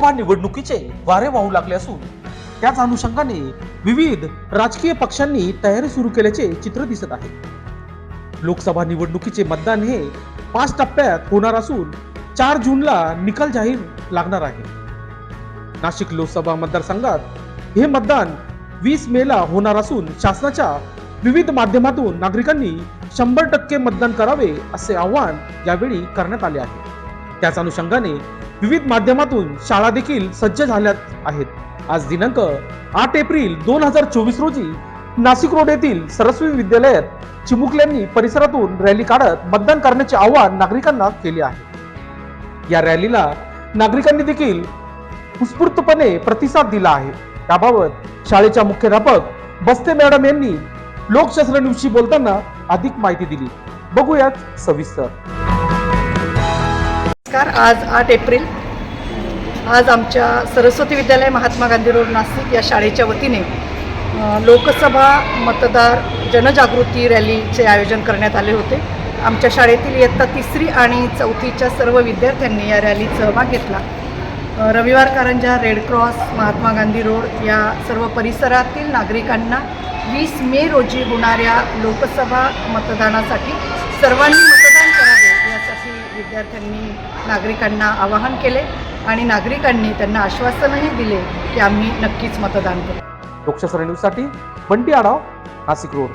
लोकसभा निवडणुकीचे वारे वाहू लागले असून त्याच अनुषंगाने विविध राजकीय पक्षांनी तयारी सुरू केल्याचे चित्र दिसत आहे. लोकसभा निवडणुकीचे मतदान हे पाच टप्प्यात होणार असून चार जूनला निकाल जाहीर लागणार आहे. नाशिक लोकसभा मतदारसंघात हे मतदान वीस मेला होणार असून शासनाच्या विविध माध्यमातून नागरिकांनी शंभर टक्के मतदान करावे असे आवाहन यावेळी करण्यात आले आहे. त्याच अनुषंगाने विविध माध्यमातून शाळा देखील सज्ज झाल्या आहेत. आज दिनांक आठ एप्रिल दोन हजार चोवीस रोजी नाशिक रोड येथील सरस्वती विद्यालयात चिमुकल्यांनी परिसरातून रॅली काढत मतदान करण्याचे आवाहन नागरिकांना केले आहे. या रॅलीला नागरिकांनी देखील उत्स्फूर्तपणे प्रतिसाद दिला आहे. त्याबाबत शाळेच्या मुख्याध्यापक बस्ते मॅडम यांनी लोकशास्त्र न्यूजशी बोलताना अधिक माहिती दिली. बघूयात सविस्तर. नमस्कार. आज आठ एप्रिल. आज आमच्या सरस्वती विद्यालय महात्मा गांधी रोड नाशिक या शाळेच्या वतीने लोकसभा मतदार जनजागृती रॅलीचे आयोजन करण्यात आले होते. आमच्या शाळेतील इयत्ता तिसरी आणि चौथीच्या सर्व विद्यार्थ्यांनी या रॅलीत सहभाग घेतला. रविवार Karanja red cross Mahatma Gandhi road या सर्व परिसरातील नागरिकांना वीस मे रोजी होणाऱ्या लोकसभा मतदानासाठी सर्वांनी मतदान विद्यार्थ्यांनी नागरिकांना आवाहन केले आणि नागरिकांनी त्यांना आश्वासनही दिले की आम्ही नक्कीच मतदान करू. लोकशास्त्र न्यूजसाठी बंटी आढाव नाशिक रोड.